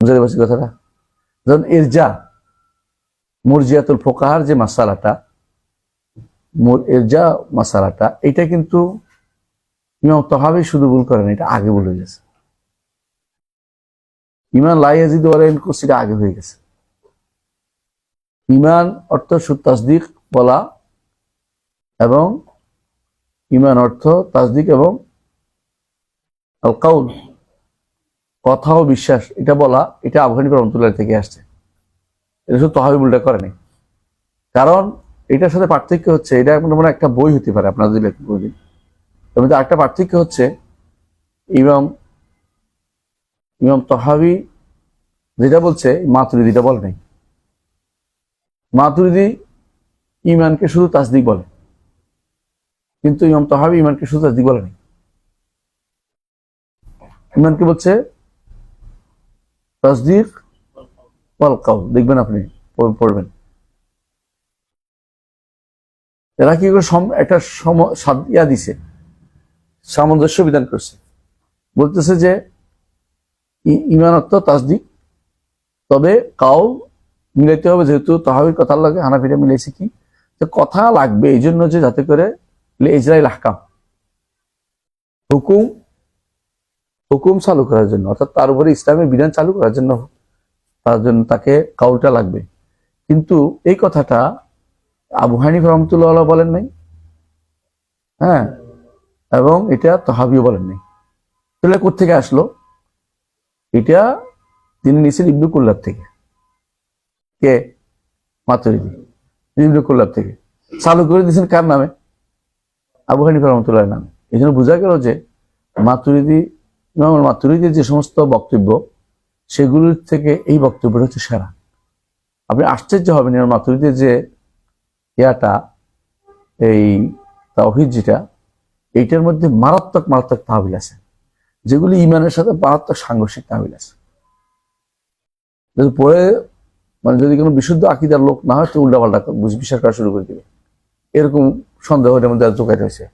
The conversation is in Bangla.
বুঝতে পারছি কথাটা? যেমন ইরজা, মুরজিয়াতুল ফোকাহার যে মাসালাটা ইরজা মাসালাটা, এটা কিন্তু ইমাম তহাবি শুধু ভুল করেন, এটা আগে ভুল হয়ে গেছে। ইমান লাইয়াজিদ ওয়ালাইন করছে এটা আগে হয়ে গেছে। ইমান অর্থ সুদ তাসদিক বলা এবং ইমান অর্থ তাসদিক এবং আল কাউল কথা ও বিশ্বাস, এটা বলা, এটা আফগানি রহমতুল্লাহ থেকে আসছে। এটা শুধু তহাবিবুলটা করেনি। কারণ এটার সাথে পার্থক্য হচ্ছে, এটা মনে একটা বই হতে পারে আপনার যদি এর মধ্যে আরেকটা পার্থক্য হচ্ছে, ইমাম ইমাম তহাবি যেটা বলছে, মাতুরিদিটা বলে নাই। মাতুরিদি ইমানকে শুধু তাসদিক বলে। কিন্তু ইমাম তহাবি ইমানকে শুধু তাসদিক বলে নাই। ইমানকে বলছে তসদিক ওয়াল দেখবেন আপনি পড়বেন। এরা কি করে একটা ইয়া দিছে, সামঞ্জস্য বিধান করছে। বলতেছে যে, ই- ইমান তাসদিক, তবে কাউল মিলাইতে হবে যেহেতু তাহাবির কথা লাগে হানাফিরা মিলাইছে কি? যে কথা লাগবে এই জন্য যে যাতে করে ইসরায়েল হাকাম হুকুম হুকুম চালু করার জন্য, অর্থাৎ তার উপরে ইসলামের বিধান চালু করার জন্য তার জন্য তাকে কাউলটা লাগবে। কিন্তু এই কথাটা আবু হানিফ রহমতুল্লাহ বলেন নাই। হ্যাঁ এবং এটা তহাবিও বলেন নাই। তাহলে কোথেকে আসলো? এটা তিনি নিছেন ইবনু কুল্লাব থেকে। কে? মাতুরিদি। ইবনু থেকে। চালু করে দিয়েছেন কার নামে? আবু হানিফ রহমতুল্লাহ নামে। এই জন্য বোঝা গেল যে মাতুরিদি ইমাম মাতুরিদির যে সমস্ত বক্তব্য, সেগুলির থেকে এই বক্তব্যটা হচ্ছে সেরা। আপনি আশ্চর্য হবেন ইমাম মাতুরিদির যে ইয়াটা, এই তাওহিদ যেটা, এইটার মধ্যে মারাত্মক মারাত্মক তাহবিল আছে, যেগুলি ইমানের সাথে মারাত্মক সাংঘর্ষিক তাহবিল আছে। যদি পরে মানে যদি কোনো বিশুদ্ধ আকিদার লোক না হয়, তো উল্টাপাল্টা বিশ্বাস করা শুরু করে দিবে। এরকম সন্দেহ এটার মধ্যে চোখাইতে হয়েছে।